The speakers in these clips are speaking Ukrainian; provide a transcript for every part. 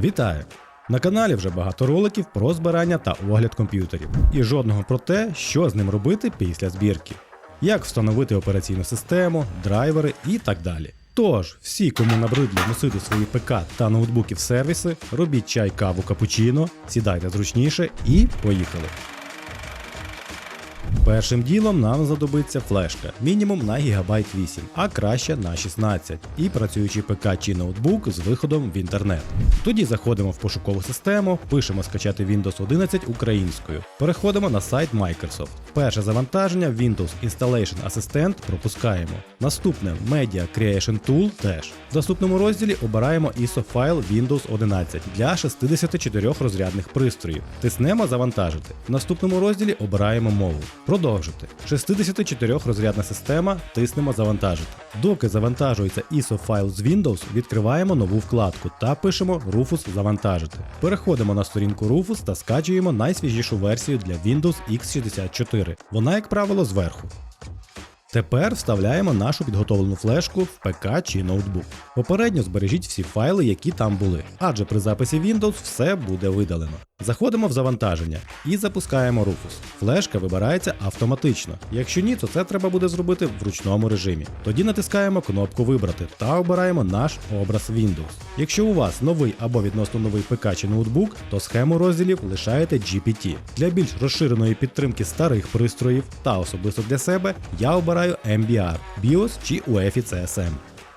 Вітаю! На каналі вже багато роликів про збирання та огляд комп'ютерів, і жодного про те, що з ним робити після збірки, як встановити операційну систему, драйвери і так далі. Тож, всі, кому набридло носити свої ПК та ноутбуки в сервіси, робіть чай, каву, капучино, сідайте зручніше і поїхали. Першим ділом нам знадобиться флешка, мінімум на гігабайт 8, а краще на 16, і працюючий ПК чи ноутбук з виходом в інтернет. Тоді заходимо в пошукову систему, пишемо скачати Windows 11 українською. Переходимо на сайт Microsoft. Перше завантаження Windows Installation Assistant пропускаємо. Наступне Media Creation Tool теж. В наступному розділі обираємо ISO файл Windows 11 для 64 розрядних пристроїв. Тиснемо Завантажити. В наступному розділі обираємо мову. Продовжити. 64 розрядна система, тиснемо Завантажити. Доки завантажується ISO файл з Windows, відкриваємо нову вкладку та пишемо Rufus Завантажити. Переходимо на сторінку Rufus та скачуємо найсвіжішу версію для Windows X64. Вона, як правило, зверху. Тепер вставляємо нашу підготовлену флешку в ПК чи ноутбук. Попередньо збережіть всі файли, які там були, адже при записі Windows все буде видалено. Заходимо в завантаження і запускаємо Rufus. Флешка вибирається автоматично. Якщо ні, то це треба буде зробити в ручному режимі. Тоді натискаємо кнопку Вибрати та обираємо наш образ Windows. Якщо у вас новий або відносно новий ПК чи ноутбук, то схему розділів лишаєте GPT. Для більш розширеної підтримки старих пристроїв та особисто для себе я обираю MBR, BIOS чи UEFI CSM.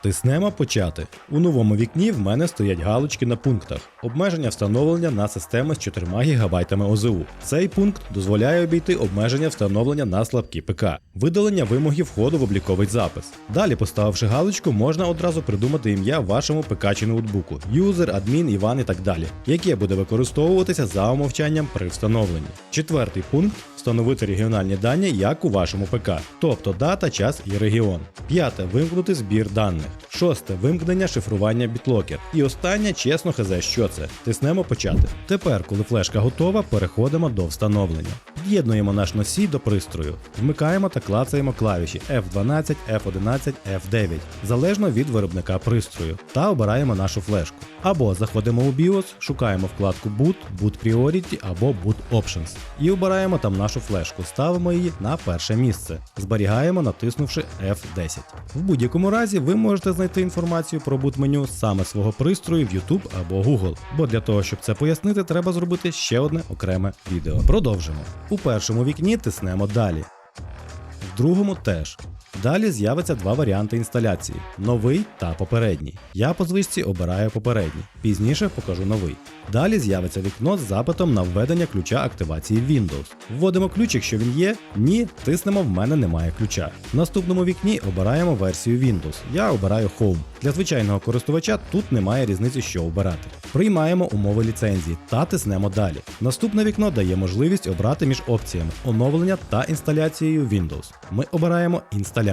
Тиснемо почати. У новому вікні в мене стоять галочки на пунктах. Обмеження встановлення на системи з 4 ГБ ОЗУ. Цей пункт дозволяє обійти обмеження встановлення на слабкі ПК, видалення вимоги входу в обліковий запис. Далі, поставивши галочку, можна одразу придумати ім'я вашому ПК чи ноутбуку, юзер, адмін, Іван і так далі, яке буде використовуватися за умовчанням при встановленні. Четвертий пункт встановити регіональні дані, як у вашому ПК, тобто дата, час і регіон. П'яте вимкнути збір даних. Шосте вимкнення шифрування бітлокер. І останнє чесно хз, що це. Тиснемо почати. Тепер, коли флешка готова, переходимо до встановлення. Під'єднуємо наш носій до пристрою, вмикаємо та клацаємо клавіші F12, F11, F9, залежно від виробника пристрою, та обираємо нашу флешку. Або заходимо у BIOS, шукаємо вкладку Boot, Boot Priority або Boot Options і обираємо там нашу флешку, ставимо її на перше місце, зберігаємо, натиснувши F10. В будь-якому разі ви можете знайти інформацію про бутменю меню саме свого пристрою в YouTube або Google, бо для того, щоб це пояснити, треба зробити ще одне окреме відео. Продовжимо. У першому вікні тиснемо далі. В другому теж. Далі з'явиться два варіанти інсталяції: новий та попередній. Я по звичці обираю попередній, пізніше покажу новий. Далі з'явиться вікно з запитом на введення ключа активації Windows. Вводимо ключ, якщо він є, ні, тиснемо в мене немає ключа. В наступному вікні обираємо версію Windows. Я обираю Home. Для звичайного користувача тут немає різниці, що обирати. Приймаємо умови ліцензії та тиснемо далі. Наступне вікно дає можливість обрати між опціями оновлення та інсталяцією Windows. Ми обираємо інсталяцію.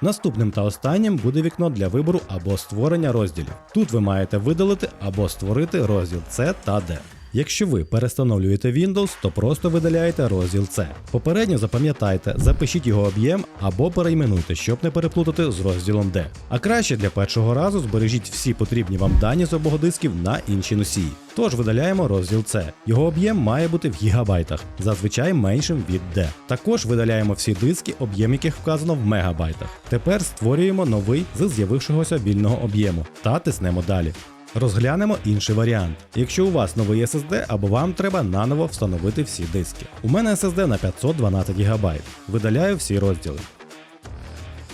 Наступним та останнім буде вікно для вибору або створення розділів. Тут ви маєте видалити або створити розділ C та D. Якщо ви перестановлюєте Windows, то просто видаляєте розділ C. Попередньо запам'ятайте, запишіть його об'єм або перейменуйте, щоб не переплутати з розділом D. А краще для першого разу збережіть всі потрібні вам дані з обох дисків на інші носії. Тож видаляємо розділ C. Його об'єм має бути в гігабайтах, зазвичай меншим від D. Також видаляємо всі диски, об'єм яких вказано в мегабайтах. Тепер створюємо новий з з'явившогося вільного об'єму та тиснемо далі. Розглянемо інший варіант. Якщо у вас новий SSD або вам треба наново встановити всі диски. У мене SSD на 512 ГБ. Видаляю всі розділи.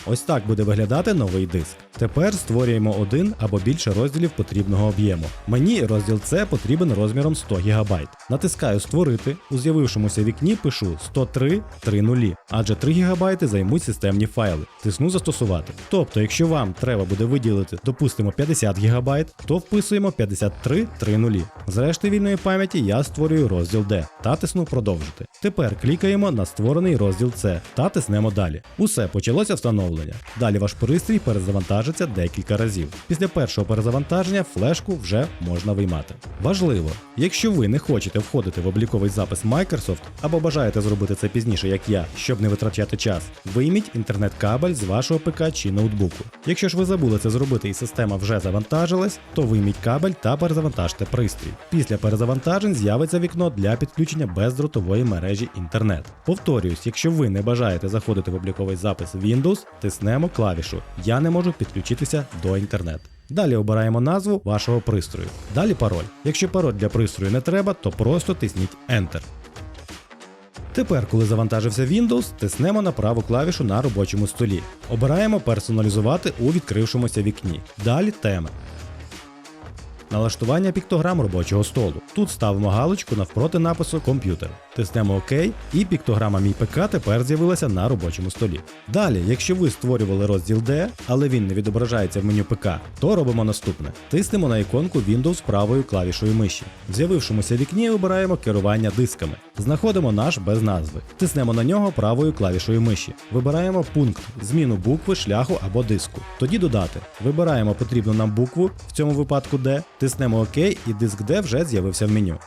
Ось так буде виглядати новий диск. Тепер створюємо один або більше розділів потрібного об'єму. Мені розділ C потрібен розміром 100 ГБ. Натискаю Створити. У з'явившомуся вікні пишу 103 30, адже 3 ГБ займуть системні файли. Тисну Застосувати. Тобто, якщо вам треба буде виділити, допустимо, 50 ГБ, то вписуємо 53 30. З решти вільної пам'яті я створюю розділ D та тисну Продовжити. Тепер клікаємо на створений розділ С та тиснемо далі. Усе почалося встановлення. Далі ваш пристрій перезавантажиться декілька разів. Після першого перезавантаження флешку вже можна виймати. Важливо, якщо ви не хочете входити в обліковий запис Microsoft або бажаєте зробити це пізніше, як я, щоб не витрачати час, вийміть інтернет-кабель з вашого ПК чи ноутбуку. Якщо ж ви забули це зробити і система вже завантажилась, то вийміть кабель та перезавантажте пристрій. Після перезавантажень з'явиться вікно для підключення бездротової мережі інтернет. Повторююсь, якщо ви не бажаєте заходити в обліковий запис Windows, тиснемо клавішу Я не можу підключитися до інтернет. Далі обираємо назву вашого пристрою. Далі пароль. Якщо пароль для пристрою не треба, то просто тисніть Enter. Тепер, коли завантажився Windows, тиснемо на праву клавішу на робочому столі. Обираємо персоналізувати у відкрившомуся вікні. Далі теми. Налаштування піктограм робочого столу. Тут ставимо галочку навпроти напису Комп'ютер. Тиснемо ОК, і піктограма Мій ПК тепер з'явилася на робочому столі. Далі, якщо ви створювали розділ D, але він не відображається в меню ПК, то робимо наступне: тиснемо на іконку Windows правою клавішою миші. В з'явившомуся вікні вибираємо керування дисками. Знаходимо наш без назви. Тиснемо на нього правою клавішою миші. Вибираємо пункт зміну букви, шляху або диску. Тоді додати. Вибираємо потрібну нам букву, в цьому випадку D, тиснемо ОК і диск D вже з'явився в меню.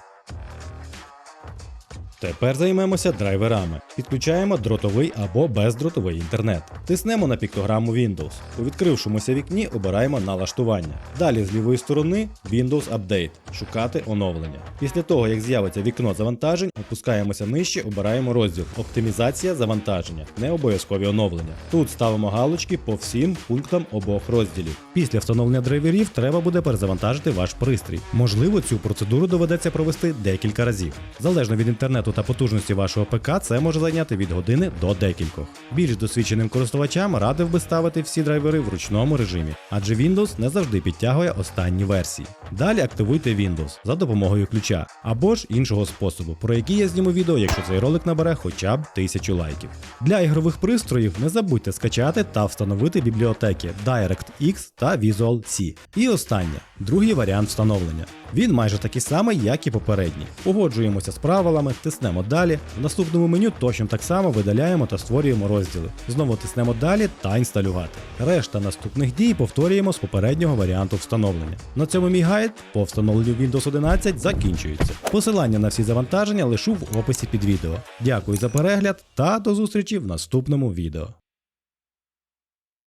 Тепер займемося драйверами. Підключаємо дротовий або бездротовий інтернет. Тиснемо на піктограму Windows. У відкрившомуся вікні обираємо налаштування. Далі з лівої сторони Windows Update. Шукати оновлення. Після того, як з'явиться вікно завантажень, опускаємося нижче, обираємо розділ Оптимізація завантаження, не обов'язкові оновлення. Тут ставимо галочки по всім пунктам обох розділів. Після встановлення драйверів треба буде перезавантажити ваш пристрій. Можливо, цю процедуру доведеться провести декілька разів. Залежно від інтернету та потужності вашого ПК, це може зайняти від години до декількох. Більш досвідченим користувачам радив би ставити всі драйвери в ручному режимі, адже Windows не завжди підтягує останні версії. Далі активуйте Windows за допомогою ключа або ж іншого способу, про який я зніму відео, якщо цей ролик набере хоча б тисячу лайків. Для ігрових пристроїв не забудьте скачати та встановити бібліотеки DirectX та Visual C. І останнє другий варіант встановлення. Він майже такий самий, як і попередній. Погоджуємося з правилами, тиснемо далі. В наступному меню точно так само видаляємо та створюємо розділи. Знову тиснемо далі та інсталювати. Решта наступних дій повторюємо з попереднього варіанту встановлення. На цьому мій гайд по встановленню Windows 11 закінчується. Посилання на всі завантаження лишу в описі під відео. Дякую за перегляд та до зустрічі в наступному відео.